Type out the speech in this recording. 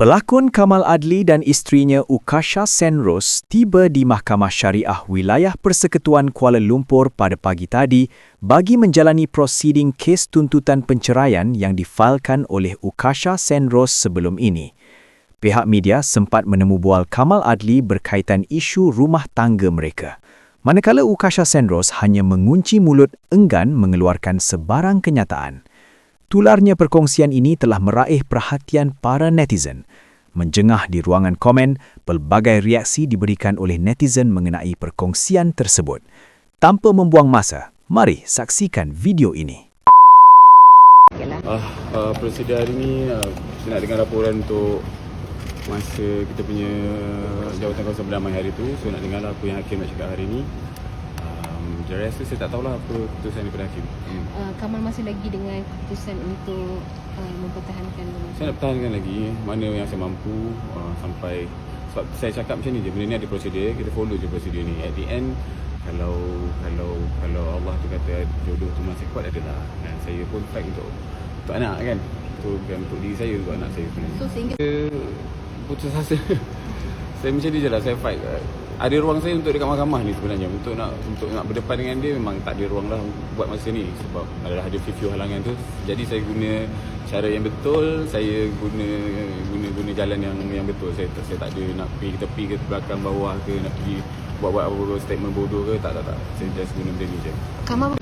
Pelakon Kamal Adli dan isterinya Ukasha Senros tiba di Mahkamah Syariah Wilayah Persekutuan Kuala Lumpur pada pagi tadi bagi menjalani prosiding kes tuntutan penceraian yang difailkan oleh Ukasha Senros sebelum ini. Pihak media sempat menemu bual Kamal Adli berkaitan isu rumah tangga mereka. Manakala Ukasha Senros hanya mengunci mulut enggan mengeluarkan sebarang kenyataan. Tularnya perkongsian ini telah meraih perhatian para netizen. Menjengah di ruangan komen, pelbagai reaksi diberikan oleh netizen mengenai perkongsian tersebut. Tanpa membuang masa, mari saksikan video ini. Ah, uh, prosedur hari ni uh, saya nak dengar laporan untuk masa kita punya jawatan kawasan berdamai hari tu. So nak dengar lah apa yang hakim nak cakap hari ni. The rest tu saya tak tahulah apa keputusan daripada hakim. Hmm. uh, Kamal masih lagi dengan keputusan untuk uh, mempertahankan Saya nak pertahankan lagi mana yang saya mampu uh, sampai sebab saya cakap macam ni je benda ni ada prosedur kita follow je prosedur ni. At the end kalau kalau kalau Allah tu kata jodoh tu masih kuat adalah dan saya pun fight untuk untuk anak kan. Untuk bukan untuk diri saya untuk anak saya sebenarnya. So sehingga saya putus asa saya macam ni je lah saya fight ada ruang saya untuk dekat mahkamah ni sebenarnya. Untuk nak untuk nak berdepan dengan dia memang tak ada ruang lah buat masa ni. Sebab adalah ada few halangan tu. Jadi saya guna cara yang betul saya guna guna guna jalan yang yang betul. Saya saya tak ada nak pergi tepi ke belakang bawah ke nak pergi buat-buat apa statement bodoh ke tak tak tak. Saya just guna benda ni je. Kamal